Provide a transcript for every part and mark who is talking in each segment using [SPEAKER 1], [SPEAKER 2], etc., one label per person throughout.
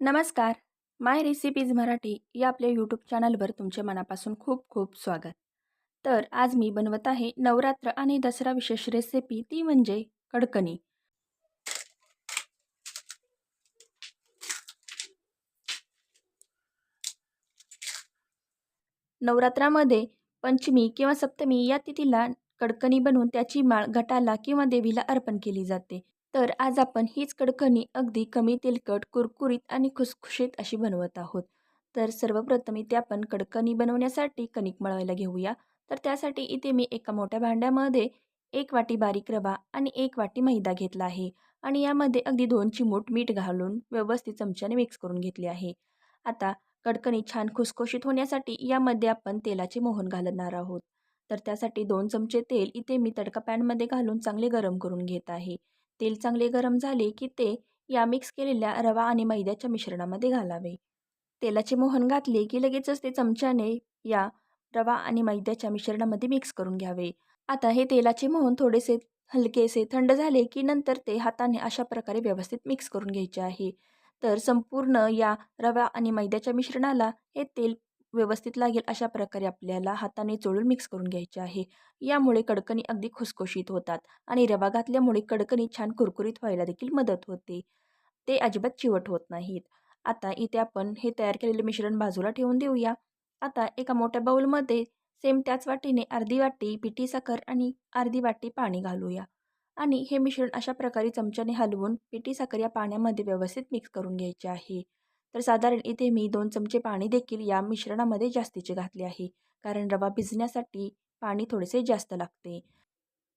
[SPEAKER 1] नमस्कार. माय रेसिपीज मराठी या आपल्या यूट्यूब चॅनलवर तुमचे मनापासून खूप खूप स्वागत. तर आज मी बनवत आहे नवरात्र आणि दसरा विशेष रेसिपी ती म्हणजे कडकणी. नवरात्रामध्ये पंचमी किंवा सप्तमी या तिथीला कडकणी बनवून त्याची माळ घटाला किंवा देवीला अर्पण केली जाते. तर आज आपण हीच कडकणी अगदी कमी तेलकट कुरकुरीत आणि खुसखुशीत अशी बनवत आहोत. तर सर्वप्रथम इथे आपण कडकणी बनवण्यासाठी कणिक मळवायला घेऊया. तर त्यासाठी इथे मी एका मोठ्या भांड्यामध्ये एक वाटी बारीक रवा आणि एक वाटी मैदा घेतला आहे. आणि यामध्ये अगदी दोन चिमूट मीठ घालून व्यवस्थित चमच्याने मिक्स करून घेतले आहे. आता कडकणी छान खुसखुशीत होण्यासाठी यामध्ये आपण तेलाचे मोहन घालणार आहोत. तर त्यासाठी दोन चमचे तेल इथे मी तडका पॅनमध्ये घालून चांगले गरम करून घेत आहे. तेल चांगले गरम झाले की ते या मिक्स केलेल्या रवा आणि मैद्याच्या मिश्रणामध्ये घालावे. तेलाचे मोहन घातले की लगेचच ते चमच्याने या रवा आणि मैद्याच्या मिश्रणामध्ये मिक्स करून घ्यावे. आता हे तेलाचे मोहन थोडेसे हलकेसे थंड झाले की नंतर ते हाताने अशा प्रकारे व्यवस्थित मिक्स करून घ्यायचे आहे. तर संपूर्ण या रवा आणि मैद्याच्या मिश्रणाला हे तेल व्यवस्थित लागेल अशा प्रकारे आपल्याला हाताने चोळून मिक्स करून घ्यायचे आहे. यामुळे कडकणी अगदी खुसखुशीत होतात आणि रवा घातल्यामुळे कडकणी छान कुरकुरीत व्हायला देखील मदत होते. ते अजिबात चिवट होत नाहीत. आता इथे आपण हे तयार केलेले मिश्रण बाजूला ठेवून देऊया. आता एका मोठ्या बाऊलमध्ये सेम त्याच वाटीने अर्धी वाटी पिठी साखर आणि अर्धी वाटी पाणी घालूया. आणि हे मिश्रण अशा प्रकारे चमच्याने हलवून पिठी साखर या पाण्यामध्ये व्यवस्थित मिक्स करून घ्यायचे आहे. तर साधारण इथे मी दोन चमचे पाणी देखील या मिश्रणामध्ये जास्तीचे घातले आहे. कारण रवा भिजण्यासाठी पाणी थोडेसे जास्त लागते.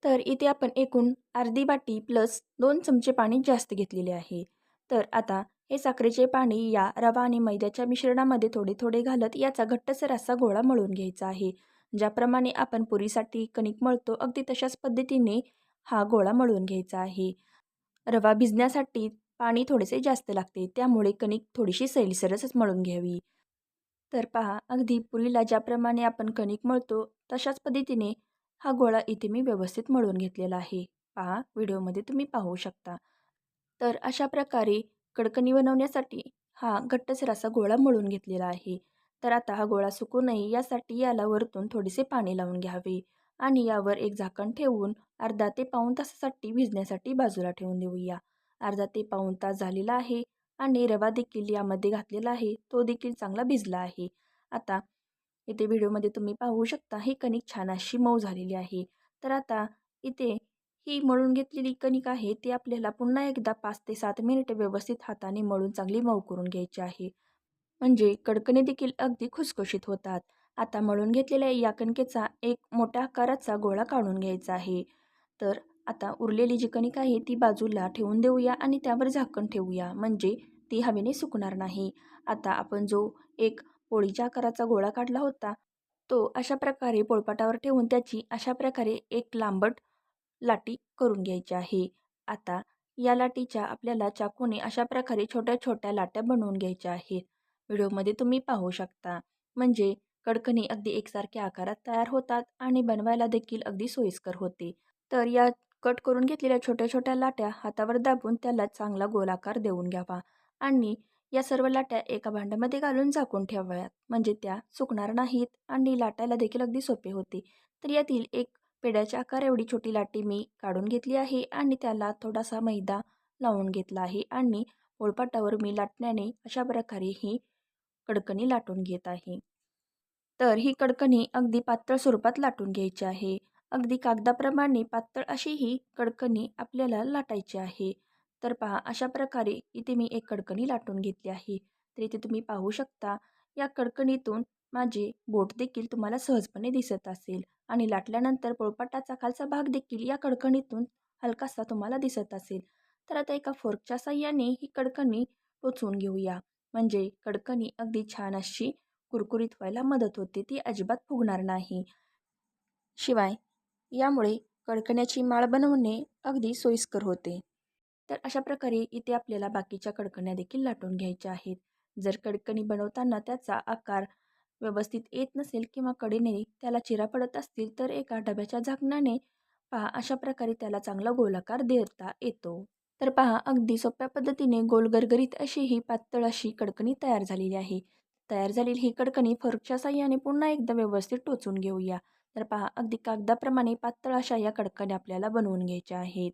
[SPEAKER 1] तर इथे आपण एकूण अर्धी वाटी प्लस दोन चमचे पाणी जास्त घेतलेले आहे. तर आता हे साखरेचे पाणी या रवा आणि मैद्याच्या मिश्रणामध्ये थोडे थोडे घालत याचा घट्टसर असा गोळा मळून घ्यायचा आहे. ज्याप्रमाणे आपण पुरीसाठी कणिक मळतो अगदी तशाच पद्धतीने हा गोळा मळून घ्यायचा आहे. रवा भिजण्यासाठी पाणी थोडेसे जास्त लागते. त्यामुळे कणिक थोडीशी सैलसरच मळून घ्यावी. तर पहा अगदी पुरीला ज्याप्रमाणे आपण कणिक मळतो तशाच पद्धतीने हा गोळा इथे मी व्यवस्थित मळून घेतलेला आहे. पहा व्हिडिओमध्ये तुम्ही पाहू शकता. तर अशा प्रकारे कडकणी बनवण्यासाठी हा घट्टसर असा गोळा मळून घेतलेला आहे. तर आता हा गोळा सुकू नये यासाठी याला वरतून थोडेसे पाणी लावून घ्यावे आणि यावर एक झाकण ठेवून अर्धा ते पाऊण तासासाठी भिजण्यासाठी बाजूला ठेवून देऊया. अर्धा ते पाऊण तास झालेला आहे आणि रवा देखील यामध्ये घातलेला आहे. तो देखील चांगला भिजला आहे. आता इथे व्हिडिओमध्ये तुम्ही पाहू शकता ही कणिक छान अशी मऊ झालेली आहे. तर आता इथे ही मळून घेतलेली कणिक आहे ती आपल्याला पुन्हा एकदा पाच ते सात मिनिटे व्यवस्थित हाताने मळून चांगली मऊ करून घ्यायची आहे. म्हणजे कडकणी देखील अगदी खुसखुशीत होतात. आता मळून घेतलेल्या या कणकेचा एक मोठ्या आकाराचा गोळा काढून घ्यायचा आहे. तर आता उरलेली जी कणिक आहे ती बाजूला ठेवून देऊया आणि त्यावर झाकण ठेवूया. म्हणजे ती हवेने सुकणार नाही. आता आपण जो एक पोळीच्या आकाराचा गोळा काढला होता तो अशा प्रकारे पोळपाटावर ठेवून त्याची अशा प्रकारे एक लांबट लाटी करून घ्यायची आहे. आता या लाटीच्या आपल्याला चाकूने अशा प्रकारे छोट्या छोट्या लाट्या बनवून घ्यायच्या आहेत. व्हिडिओमध्ये तुम्ही पाहू शकता. म्हणजे कडकणी अगदी एकसारख्या आकारात तयार होतात आणि बनवायला देखील अगदी सोयीस्कर होते. तर या कट करून घेतलेल्या छोट्या छोट्या लाट्या हातावर दाबून त्याला चांगला गोलाकार देऊन घ्यावा आणि या सर्व लाट्या एका भांड्यामध्ये घालून झाकून ठेवाव्यात. म्हणजे त्या सुकणार नाहीत आणि लाटायला देखील अगदी सोपे होते. तर यातील एक पेड्याच्या आकार एवढी छोटी लाटी मी काढून घेतली आहे आणि त्याला थोडासा मैदा लावून घेतला आहे आणि पोळपाटावर मी लाटण्याने अशा प्रकारे ही कडकणी लाटून घेत आहे. तर ही कडकणी अगदी पातळ स्वरूपात लाटून घ्यायची आहे. अगदी कागदाप्रमाणे पातळ अशी ही कडकणी आपल्याला लाटायची आहे. तर पहा अशा प्रकारे इथे मी एक कडकणी लाटून घेतली आहे. तर इथे तुम्ही पाहू शकता या कडकणीतून माझे बोट देखील तुम्हाला सहजपणे दिसत असेल आणि लाटल्यानंतर पोळपाटाचा खालचा भाग देखील या कडकणीतून हलकासा तुम्हाला दिसत असेल. तर आता एका फोर्कच्या साह्याने ही कडकणी पोचवून घेऊया. म्हणजे कडकणी अगदी छान अशी कुरकुरीत व्हायला मदत होते ती अजिबात फुगणार नाही. शिवाय यामुळे कडकण्याची माळ बनवणे अगदी सोयीस्कर होते. तर अशा प्रकारे इथे आपल्याला बाकीच्या कडकण्या देखील लाटून घ्यायच्या आहेत. जर कडकणी बनवताना त्याचा आकार व्यवस्थित येत नसेल किंवा कडेने त्याला चिरा पडत असतील तर एका डब्याच्या झाकणाने पहा अशा प्रकारे त्याला चांगला गोलाकार देता येतो. तर पहा अगदी सोप्या पद्धतीने गोल गरगरीत अशी ही पातळ अशी कडकणी तयार झालेली आहे. तयार झालेली ही कडकणी फरकच्या साह्याने पुन्हा एकदा व्यवस्थित टोचून घेऊया. तर पहा अगदी कागदाप्रमाणे पातळ अशा या कडकणी आपल्याला बनवून घ्यायच्या आहेत.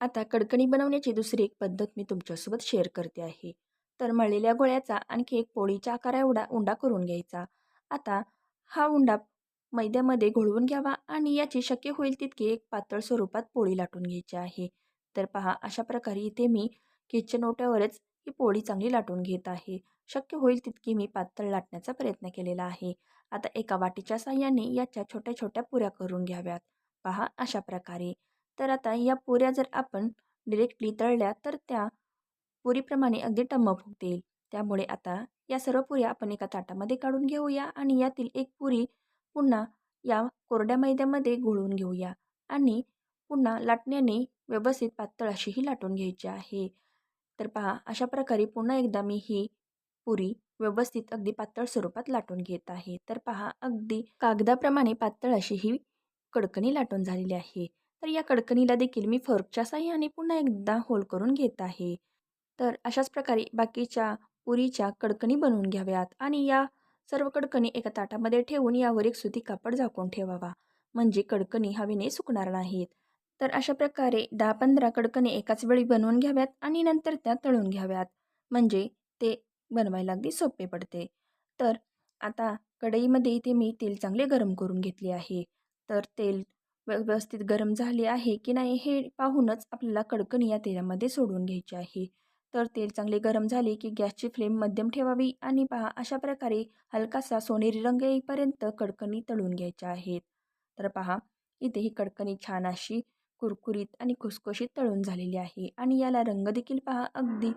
[SPEAKER 1] आता कडकणी बनवण्याची दुसरी एक पद्धत मी तुमच्यासोबत शेअर करते आहे. तर मळलेल्या गोळ्याचा आणखी एक पोळीच्या आकारा एवढा उंडा करून घ्यायचा. आता हा उंडा मैद्यामध्ये घोळवून घ्यावा आणि याची शक्य होईल तितकी एक पातळ स्वरूपात पोळी लाटून घ्यायची आहे. तर पहा अशा प्रकारे इथे मी किचन ओट्यावरच ही पोळी चांगली लाटून घेत आहे. शक्य होईल तितकी मी पातळ लाटण्याचा प्रयत्न केलेला आहे. आता एका वाटीच्या साह्याने याच्या छोट्या छोट्या पुऱ्या करून घ्याव्यात. पहा अशा प्रकारे. तर आता या पुऱ्या जर आपण डिरेक्टली तळल्या तर त्या पुरीप्रमाणे अगदी टम्म फुगतील त्यामुळे आता या सर्व पुऱ्या आपण एका ताटामध्ये काढून घेऊया आणि यातील एक पुरी पुन्हा या कोरड्या मैद्यामध्ये घोळून घेऊया आणि पुन्हा लाटण्याने व्यवस्थित पातळ अशी ही लाटून घ्यायची आहे. तर पहा अशा प्रकारे पुन्हा एकदा मी ही पुरी व्यवस्थित अगदी पातळ स्वरूपात लाटून घेत आहे. तर पहा अगदी कागदाप्रमाणे पातळ अशी ही कडकणी लाटून झालेली आहे. तर या कडकणीला देखील मी फर्कच्या साह्याने पुन्हा एकदा होल करून घेत आहे. तर अशाच प्रकारे बाकीच्या पुरीच्या कडकणी बनवून घ्याव्यात आणि या सर्व कडकणी एका ताटामध्ये ठेवून यावर एक सुती कापड झाकून ठेवावा. म्हणजे कडकणी हवेने सुकणार नाहीत. तर अशा प्रकारे दहा पंधरा कडकणी एकाच वेळी बनवून घ्याव्यात आणि नंतर त्या तळून घ्याव्यात. म्हणजे ते बनवायला अगदी सोपे पडते. तर आता कढईमध्ये इथे मी तेल चांगले गरम करून घेतले आहे. तर तेल व्यवस्थित गरम झाले आहे की नाही हे पाहूनच आपल्याला कडकणी या तेलामध्ये सोडून घ्यायची आहे. तर तेल चांगले गरम झाले की गॅसची फ्लेम मध्यम ठेवावी आणि पहा अशा प्रकारे हलकासा सोनेरी रंग येईपर्यंत कडकणी तळून घ्यायच्या आहेत. तर पहा इथे ही कडकणी छान अशी कुरकुरीत आणि खुसखुशीत तळून झालेली आहे आणि याला रंग देखील पहा अगदी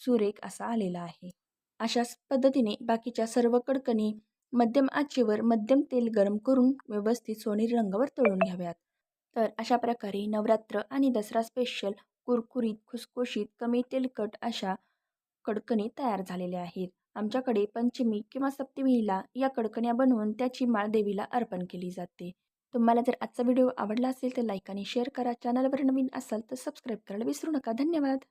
[SPEAKER 1] सुरेख असा आलेला आहे. अशाच पद्धतीने बाकीच्या सर्व कडकणी मध्यम आचेवर मध्यम तेल गरम करून व्यवस्थित सोनेरी रंगावर तळून घ्याव्यात. तर अशा प्रकारे नवरात्र आणि दसरा स्पेशल कुरकुरीत खुसखुशीत कमी तेलकट अशा कडकणी तयार झालेल्या आहेत. आमच्याकडे पंचमी किंवा सप्तमीला या कडकण्या बनवून त्याची माळ देवीला अर्पण केली जाते. तुम्हाला जर आजचा व्हिडिओ आवडला असेल तर लाईक आणि शेअर करा. चॅनलवर नवीन असाल तर सबस्क्राईब करायला विसरू नका. धन्यवाद!